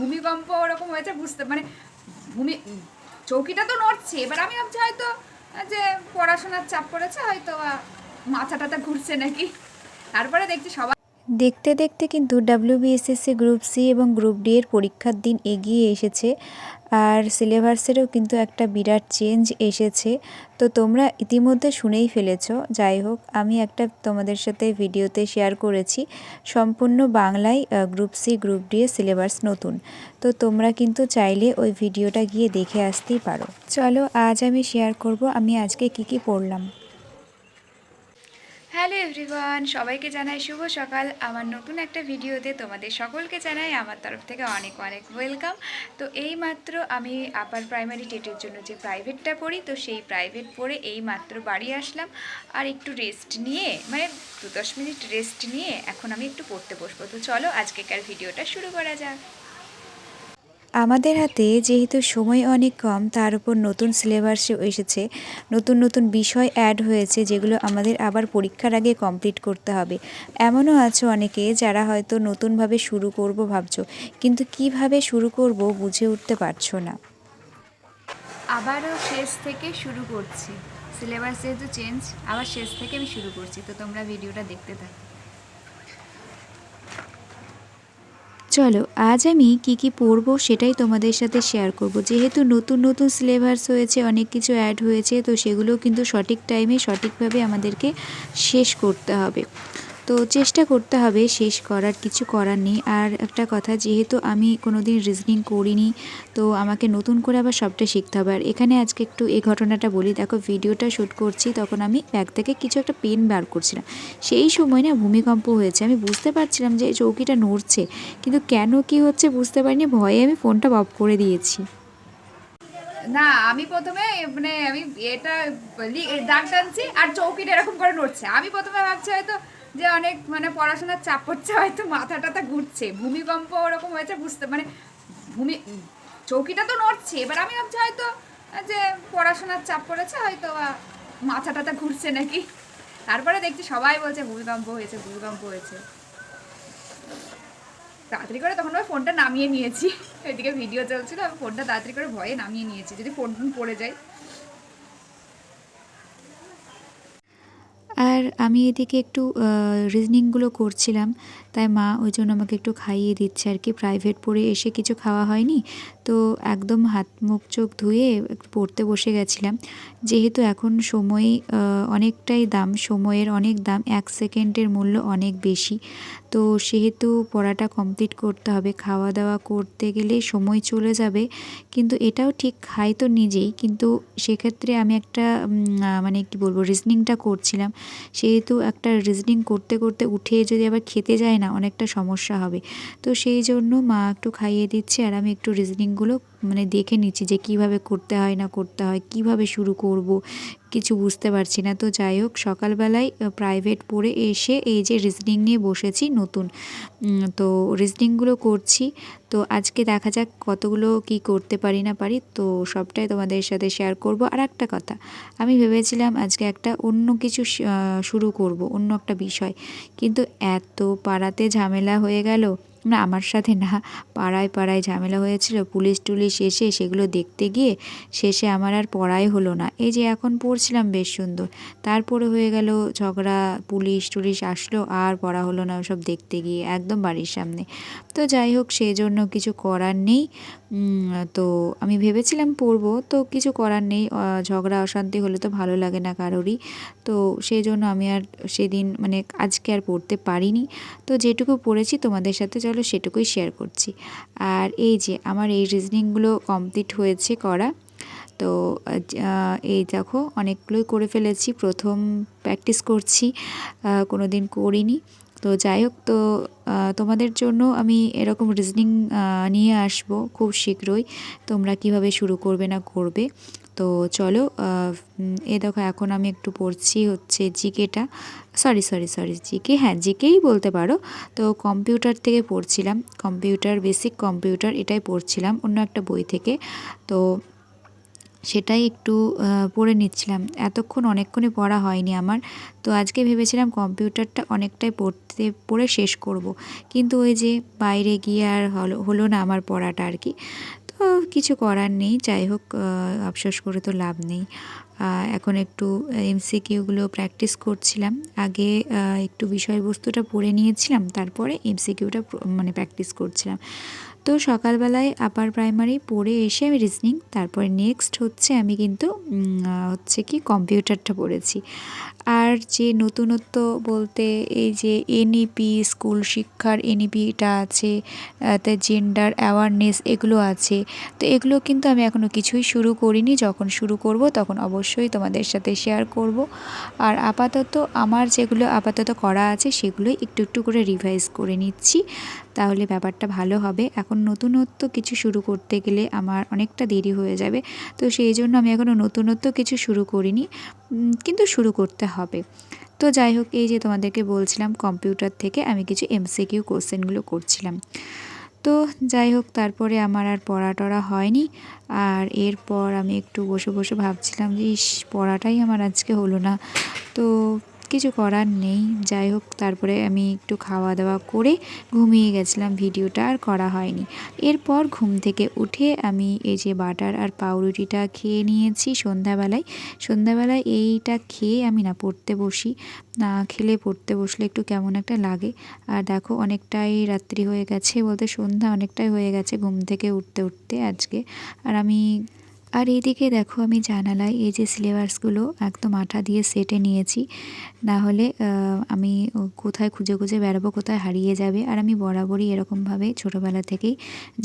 ভূমিকম্প ওরকম হয়েছে, বুঝতে মানে ভূমি চৌকিটা তো নড়ছে। এবার আমি ভাবছি হয়তো যে পড়াশোনার চাপ পড়েছে, হয়তো মাথাটাতে ঘুরছে নাকি। তারপরে দেখছি সবাই দেখতে দেখতে কিন্তু ডাব্লিউবিএসএসসি গ্রুপ সি এবং গ্রুপ ডি এর পরীক্ষার দিন এগিয়ে এসেছে। আর সিলেবাসেরও কিন্তু একটা বিরাট চেঞ্জ এসেছে। তো তোমরা ইতিমধ্যে শুনেই ফেলেছো। যাই হোক, আমি একটা তোমাদের সাথে ভিডিওতে শেয়ার করেছি। সম্পূর্ণ বাংলায় গ্রুপ সি গ্রুপ ডি এর সিলেবাস নতুন। তো তোমরা কিন্তু চাইলে ওই ভিডিওটা গিয়ে দেখে আসতেই পারো। চলো, আজ আমি শেয়ার করব। আমি আজকে কি কি পড়লাম? হ্যালো এভরিওয়ান, সবাইকে জানাই শুভ সকাল। আমার নতুন একটা ভিডিওতে তোমাদের সকলকে জানাই আমার তরফ থেকে অনেক অনেক ওয়েলকাম। তো এই মাত্র আমি আপার প্রাইমারি টেটের জন্য যে প্রাইভেটটা পড়ি, তো সেই প্রাইভেট পড়ে এই মাত্র বাড়ি আসলাম। আর একটু রেস্ট নিয়ে মানে দু দশ মিনিট রেস্ট নিয়ে এখন আমি একটু পড়তে বসবো। তো চলো আজকেকার ভিডিওটা শুরু করা যাক। আমাদের হাতে যেহেতু সময় অনেক কম, তার উপর নতুন সিলেবাসে এসেছে। নতুন নতুন বিষয় অ্যাড হয়েছে, যেগুলো আমাদের আবার পরীক্ষার আগে কমপ্লিট করতে হবে। এমনও আছে অনেকে যারা হয়তো নতুনভাবে শুরু করব ভাবছ, কিন্তু কীভাবে শুরু করব বুঝে উঠতে পারছ না। আবারও শেষ থেকে শুরু করছি। সিলেবাস যেহেতু চেঞ্জ আবার শেষ থেকে আমি শুরু করছি, তো তোমরা ভিডিওটা দেখতে থাকো। চলো, আজ আমি কি কি পরব সেটাই তোমাদের সাথে শেয়ার করব। যেহেতু নতুন নতুন সিলেবাস হয়েছে, অনেক কিছু অ্যাড হয়েছে, তো সেগুলো কিন্তু সঠিক টাইমে সঠিকভাবে আমাদেরকে শেষ করতে হবে। তো চেষ্টা করতে হবে, শেষ করার, কিছু করার নেই। আর একটা কথা, যেহেতু আমি কোনো দিন রিজনিং করিনি, তো আমাকে নতুন করে আবার সবটা শিখতে হবে। আর এখানে আজকে একটু এই ঘটনাটা বলি। দেখো, ভিডিওটা শ্যুট করছি, তখন আমি ব্যাগ থেকে কিছু একটা পেন বার করছিলাম। সেই সময় না ভূমিকম্প হয়েছে। আমি বুঝতে পারছিলাম যে চৌকিটা নড়ছে। কিন্তু কেন কি হচ্ছে বুঝতে পারিনি। ভয়ে আমি ফোনটা অফ করে দিয়েছি। না, আমি প্রথমে মানে আমি এটা দাগ টানছি আর চৌকিটা এরকম করে নড়ছে। আমি প্রথমে ভাবছি হয়তো যে অনেক মানে পড়াশোনার চাপ পড়ছে হয়তো মাথা টাথা ঘুরছে। ভূমিকম্প ওরকম হয়েছে, বুঝতে মানে ভূমি চৌকিটা তো নড়ছে। এবার আমি ভাবছি হয়তো যে পড়াশোনার চাপ পড়েছে, হয়তো মাথা টাথা ঘুরছে নাকি। তারপরে দেখছি সবাই বলছে, ভূমিকম্প হয়েছে ভূমিকম্প হয়েছে। তাড়াতাড়ি করে তখন আমি ফোনটা নামিয়ে নিয়েছি। এদিকে ভিডিও চলছিল, আমি ফোনটা তাড়াতাড়ি করে ভয়ে নামিয়ে নিয়েছি, যদি ফোন টোন পড়ে যায়। আর আমি এদিকে একটু রিজনিংগুলো করছিলাম। তাই মা ওই জন্য আমাকে একটু খাইয়ে দিচ্ছে আর কি। প্রাইভেট পড়ে এসে কিছু খাওয়া হয়নি। তো একদম হাত মুখ চোখ ধুয়ে পড়তে বসে গেছিলাম। যেহেতু এখন সময় অনেকটাই দাম, সময়ের অনেক দাম, এক সেকেন্ডের মূল্য অনেক বেশি। তো সেহেতু পড়াটা কমপ্লিট করতে হবে। খাওয়া দাওয়া করতে গেলে সময় চলে যাবে। কিন্তু এটাও ঠিক খাই তো নিজেই। কিন্তু সেক্ষেত্রে আমি একটা মানে কি বলব রিজনিংটা করছিলাম। সেহেতু একটা রিজনিং করতে করতে উঠে যদি আবার খেতে যায় না, অনেকটা সমস্যা হবে। তো সেই জন্য মা একটু খাইয়ে দিচ্ছে আর আমি একটু রিজনিংগুলো মানে দেখে নিচ্ছি যে কীভাবে করতে হয়, না করতে হয়, কীভাবে শুরু করব কিছু বুঝতে পারছি না। তো যাই হোক, সকালবেলায় প্রাইভেট পড়ে এসে এই যে রিজনিং নিয়ে বসেছি নতুন। তো রিজনিংগুলো করছি। তো আজকে দেখা যাক কতগুলো কি করতে পারি না পারি। তো সবটাই তোমাদের সাথে শেয়ার করব। আর একটা কথা, আমি ভেবেছিলাম আজকে একটা অন্য কিছু শুরু করব, অন্য একটা বিষয়। কিন্তু এত পাড়াতে ঝামেলা হয়ে গেল না, আমার সাথে না। পাড়ায় পাড়ায় ঝামেলা হয়েছিল, পুলিশ টুলিশ এসে সেগুলো দেখতে গিয়ে শেষে আমার আর পড়াই হলো না। এই যে এখন পড়ছিলাম বেশ সুন্দর। তারপরে হয়ে গেল ঝগড়া, পুলিশ টুলিশ আসলো, আর পড়া হলো না ওসব দেখতে গিয়ে একদম বাড়ির সামনে। তো যাই হোক সেই জন্য কিছু করার নেই। তো আমি ভেবেছিলাম পড়ব, তো কিছু করার নেই। ঝগড়া, অশান্তি হলে তো ভালো লাগে না কারোরই। তো সেই জন্য আমি আর সেদিন মানে আজকে আর পড়তে পারিনি। তো যেটুকু পড়েছি তোমাদের সাথে চলো সেটুকুই শেয়ার করছি। আর এই যে আমার এই রিজনিংগুলো কমপ্লিট হয়েছে করা, তো এই দেখো অনেকগুলোই করে ফেলেছি। প্রথম প্র্যাকটিস করছি কোনো দিন করিনি। তো যাই হোক, তো তোমাদের জন্য আমি এরকম রিজনিং নিয়ে আসব খুব শীঘ্রই। তোমরা কীভাবে শুরু করবে না করবে। তো চলো এ দেখো, এখন আমি একটু পড়ছি হচ্ছে জিকেটা। সরি সরি সরি জিকে হ্যাঁ জিকেই বলতে পারো। তো কম্পিউটার থেকে পড়ছিলাম, কম্পিউটার, বেসিক কম্পিউটার এটাই পড়ছিলাম, অন্য একটা বই থেকে। তো সেটাই একটু পড়ে নিচ্ছিলাম। এতক্ষণ অনেকক্ষণই পড়া হয়নি আমার, তো আজকে ভেবেছিলাম কম্পিউটারটা অনেকটাই পড়তে, পড়ে শেষ করব। কিন্তু ওই যে বাইরে গিয়ে আর হলো হলো না আমার পড়াটা আর কি। কিছু করার নেই যাই হোক আফসোস করে তো লাভ নেই। এখন একটু এমসিকিউগুলো প্র্যাকটিস করছিলাম। আগে একটু বিষয়বস্তুটা পড়ে নিয়েছিলাম, তারপরে এমসিকিউটা মানে প্র্যাকটিস করছিলাম। তো সকালবেলায় আপার প্রাইমারি পড়ে এসে আমি রিজনিং তারপরে নেক্সট হচ্ছে আমি কিন্তু হচ্ছে কি কম্পিউটারটা পড়েছি। আর যে নতুনত্ব বলতে এই যে এনইপি স্কুল শিক্ষার এনইপিটা আছে তাই জেন্ডার অ্যাওয়ারনেস এগুলো আছে, তো এগুলো কিন্তু আমি এখনও কিছুই শুরু করিনি। যখন শুরু করব তখন অবশ্যই তোমাদের সাথে শেয়ার করব। আর আপাতত আমার যেগুলো আপাতত করা আছে, সেগুলোই একটু একটু করে রিভাইজ করে নিচ্ছি। তাহলে ব্যাপারটা ভালো হবে। এখন নতুনত্ব কিছু শুরু করতে গেলে আমার অনেকটা দেরি হয়ে যাবে। তো সেই জন্য আমি এখনও নতুনত্ব কিছু শুরু করিনি। কিন্তু শুরু করতে হবে। তো যাই হোক, এই যে তোমাদেরকে বলছিলাম কম্পিউটার থেকে আমি কিছু এমসিকিউ কোশ্চেনগুলো করছিলাম। তো যাই হোক, তারপরে আমার আর পড়া টড়া হয়নি। আর এরপর আমি একটু বসে বসে ভাবছিলাম যে, ইস, পড়াটাই আমার আজকে হলো না। তো কিছু করার নেই। যাই হোক, তারপরে আমি একটু খাওয়া দাওয়া করে ঘুমিয়ে গেছিলাম। ভিডিওটা আর করা হয়নি। এরপর ঘুম থেকে উঠে আমি এই যে বাটার আর পাউরুটিটা খেয়ে নিয়েছি সন্ধ্যাবেলায়। সন্ধ্যাবেলায় এইটা খেয়ে আমি না পড়তে বসি। না খেলে পড়তে বসলে একটু কেমন একটা লাগে। আর দেখো, অনেকটাই রাত্রি হয়ে গেছে বলতে সন্ধ্যা অনেকটাই হয়ে গেছে ঘুম থেকে উঠতে উঠতে আজকে। আর আমি আর এইদিকে দেখো আমি জানালায় এই যে সিলেবাসগুলো একদম আঠা দিয়ে সেটে নিয়েছি। না হলে আমি কোথায় খুঁজে খুঁজে বেড়াবো, কোথায় হারিয়ে যাবে, আর আমি বরাবরই এরকমভাবে ছোটোবেলা থেকেই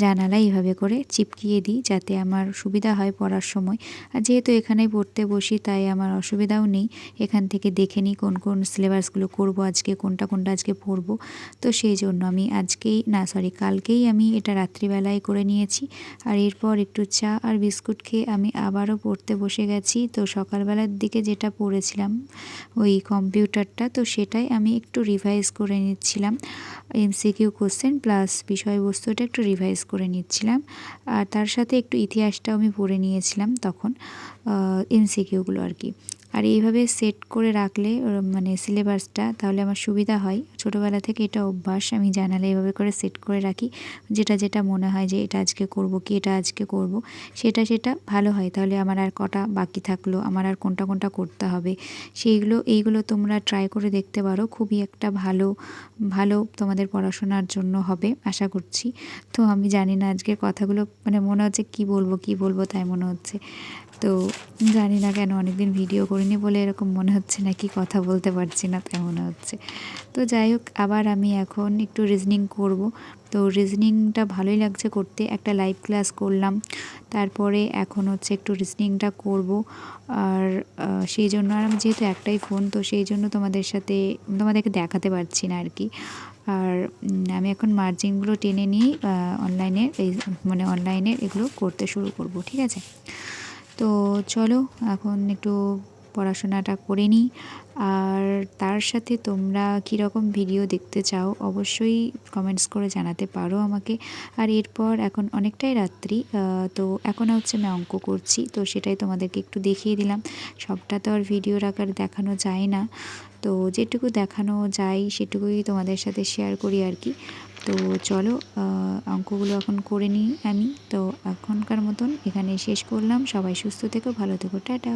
জানালায় এইভাবে করে চিপকিয়ে দিই যাতে আমার সুবিধা হয় পড়ার সময়। আর যেহেতু এখানেই পড়তে বসি, তাই আমার অসুবিধাও নেই। এখান থেকে দেখে নিই কোন কোন সিলেবাসগুলো করব, আজকে কোনটা কোনটা আজকে পড়ব। তো সেই জন্য আমি আজকেই, না সরি কালকেই আমি এটা রাত্রিবেলায় করে নিয়েছি। আর এরপর একটু চা আর বিস্কুট খেয়ে আমি আবারও পড়তে বসে গেছি। তো সকালবেলার দিকে যেটা পড়েছিলাম, ওই কম্পিউটারটা, তো সেটাই আমি একটু রিভাইজ করে নিচ্ছিলাম। এমসিকিউ কোশ্চেন প্লাস বিষয়বস্তুটা একটু রিভাইজ করে নিচ্ছিলাম। আর তার সাথে একটু ইতিহাসটাও আমি পড়ে নিয়েছিলাম তখন এমসিকিউগুলো আর কি। আর এইভাবে সেট করে রাখলে মানে সিলেবাসটা তাহলে আমার সুবিধা হয়। ছোটোবেলা থেকে এটা অভ্যাস, আমি জানালে এভাবে করে সেট করে রাখি। যেটা যেটা মনে হয় যে এটা আজকে করব, কি এটা আজকে করব, সেটা সেটা ভালো হয়। তাহলে আমার আর কটা বাকি থাকল, আমার আর কোনটা কোনটা করতে হবে? সেইগুলো, এইগুলো তোমরা ট্রাই করে দেখতে পারো। খুবই একটা ভালো ভালো তোমাদের পড়াশোনার জন্য হবে, আশা করছি। তো আমি জানি না আজকের কথাগুলো মানে মনে হচ্ছে কি বলব কি বলব তাই মনে হচ্ছে। তো জানি না কেন অনেকদিন ভিডিও করিনি বলে এরকম মনে হচ্ছে না কি কথা বলতে পারছি না, তাই মনে হচ্ছে। তো যাই হোক, আবার আমি এখন একটু রিজনিং করব। তো রিজনিংটা ভালোই লাগছে করতে। একটা লাইভ ক্লাস করলাম। তারপরে এখন হচ্ছে একটু রিজনিংটা করব। আর সেই জন্য, আর আমি যেহেতু একটাই ফোন তো সেই জন্য তোমাদের সাথে, তোমাদেরকে দেখাতে পারছি না আর কি। আর আমি এখন মার্জিনগুলো টেনে নিয়ে অনলাইনে এই মানে অনলাইনে এগুলো করতে শুরু করব, ঠিক আছে? তো চলো, এখন একটু পড়াশোনাটা করে নিই। আর তার সাথে তোমরা কীরকম ভিডিও দেখতে চাও, অবশ্যই কমেন্টস করে জানাতে পারো আমাকে। আর এরপর এখন অনেকটাই রাত্রি তো এখন হচ্ছে আমি অঙ্ক করছি, তো সেটাই তোমাদেরকে একটু দেখিয়ে দিলাম। সবটা তো আর ভিডিওর আকার দেখানো যায় না, তো যেটুকু দেখানো যায় সেটুকুই তোমাদের সাথে শেয়ার করি আর কি। তো চলো অঙ্কগুলো এখন করে নিই আমি। তো এখনকার মতন এখানে শেষ করলাম। সবাই সুস্থ থেকো, ভালো থেকো, টাটা।